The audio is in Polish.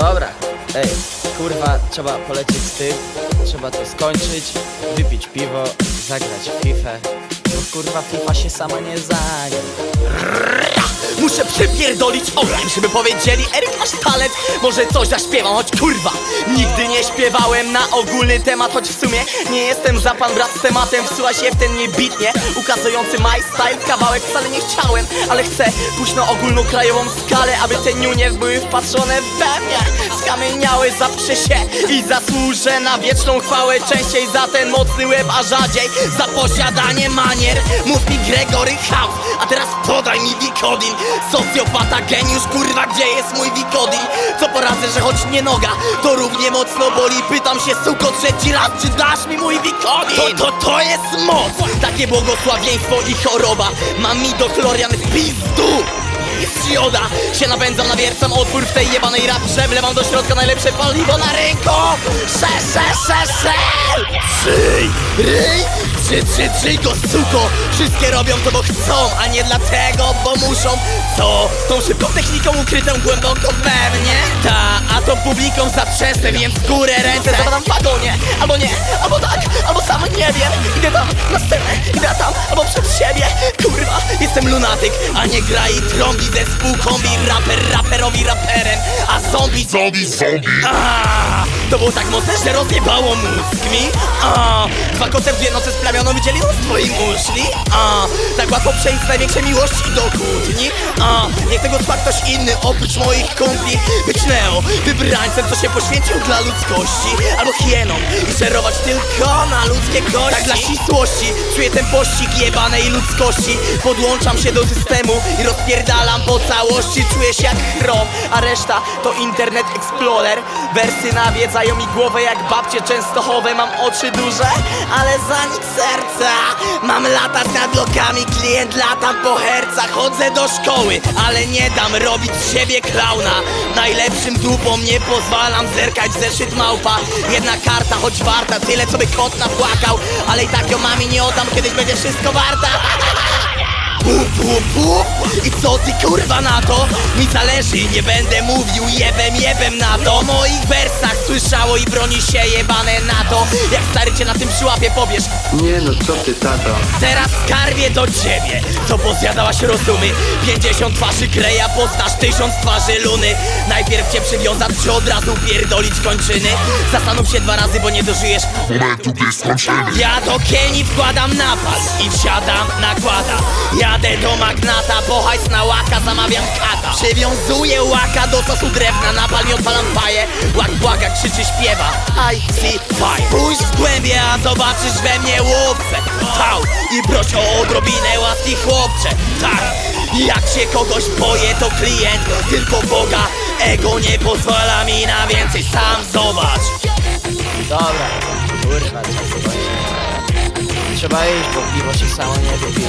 Dobra, ej, kurwa, trzeba polecieć z tym, trzeba to skończyć, wypić piwo, zagrać w FIFA, kurwa FIFA się sama nie zagra. Muszę przypierdolić ogień, żeby powiedzieli Eryk masz talent, może coś zaśpiewam, choć kurwa Nigdy nie śpiewałem na ogólny temat, choć w sumie nie jestem za pan brat z tematem. Wsuła się w ten niebitnie ukazujący my style. Kawałek wcale nie chciałem, ale chcę pójść na ogólnokrajową skalę Aby te niunie były wpatrzone we mnie. Skamieniały, zaprze się i zasłużę na wieczną chwałę. Częściej za ten mocny łeb, a rzadziej za posiadanie manier Mów mi Gregory House, a teraz podaj mi Wikodin. Socjopata, geniusz, kurwa, gdzie jest mój Wikodin? Co poradzę, że choć nie noga, to równie mocno boli. Pytam się, suko, trzeci raz, czy dasz mi mój Wikodin? To, to, to jest moc, takie błogosławieństwo i choroba. Mam mi do chlorian w pizdu! Jest Się napędzam, nawiercam otwór w tej jebanej rapże Wlewam do środka najlepsze paliwo na rynku Sze, sze, sze, sze Trzyj, ryj, trzy, trzy, trzy, go suko. Wszystkie robią to, bo chcą, a nie dlatego, bo muszą. Co? Tą szybką techniką ukrytą głęboko we mnie? Ta, a to publiką zatrzęsę, więc górę ręce Zapadam w wagonie, albo nie, albo tak, albo sam nie wiem. Idę tam na scenę, idę tam, albo przed siebie. Kurwa, jestem lunatyk, a nie gra i trąbi Zespół kombi, raper raperowi raperem A zombie Zombie, zombie. To było tak mocne, że rozjebało mózg mi. A, Dwa koce w dwie noce splamiono wydzieliło z twoich uszli a, Tak łatwo przejść z największej miłości do kłótni. A, Niech tego słucha ktoś inny oprócz moich kumpli. Być Neo, wybrańcem co się poświęcił dla ludzkości. Albo hieną i żerować tylko na ludzkie kości. Tak dla ścisłości czuję ten pościg jebanej ludzkości. Podłączam się do systemu i rozpierdalam po całości. Czuję się jak chrom, a reszta to Internet Explorer. Wersy nawiedzają mi głowę jak babcie częstochowe. Mam oczy duże, ale za nic serca. Mam latać nad blokami, klient latam po hercach. Chodzę do szkoły, ale nie dam robić z siebie klauna. Najlepszym dupom nie pozwalam zerkać zeszyt małpa. Jedna karta, choć warta tyle co by kot napłakał. Ale i tak ją mami nie oddam, kiedyś będzie wszystko warta I co ty kurwa na to? Mi zależy, nie będę mówił jebem jebem na to. O moich wersach słyszało i broni się jebane na to. Jak stary cię na tym przyłapie powiesz? Nie no, co ty tato? Teraz skarbie do ciebie Co pozjadałaś rozumy. 50 twarzy kreja poznasz Tysiąc twarzy luny. Najpierw cię przywiązać czy od razu pierdolić kończyny? Zastanów się dwa razy, bo nie dożyjesz. Momentu, gdy skończymy. ja do Kenii wkładam napal i wsiadam, nakładam Jadę do magnata, po hajs na łaka zamawiam kata. Przywiązuję łaka do sosu drewna, napal i odpalam faję Łak błaga, krzyczy, śpiewa. I see fire. Pójdź w głębie, a zobaczysz we mnie łowcę. Tał i proś o odrobinę łaski chłopcze. Tak, jak się kogoś boję to klient Tylko Boga, ego nie pozwala mi na więcej Sam zobacz. Dobra, kurwa. Trzeba iść, bo piwo się samo nie wypije.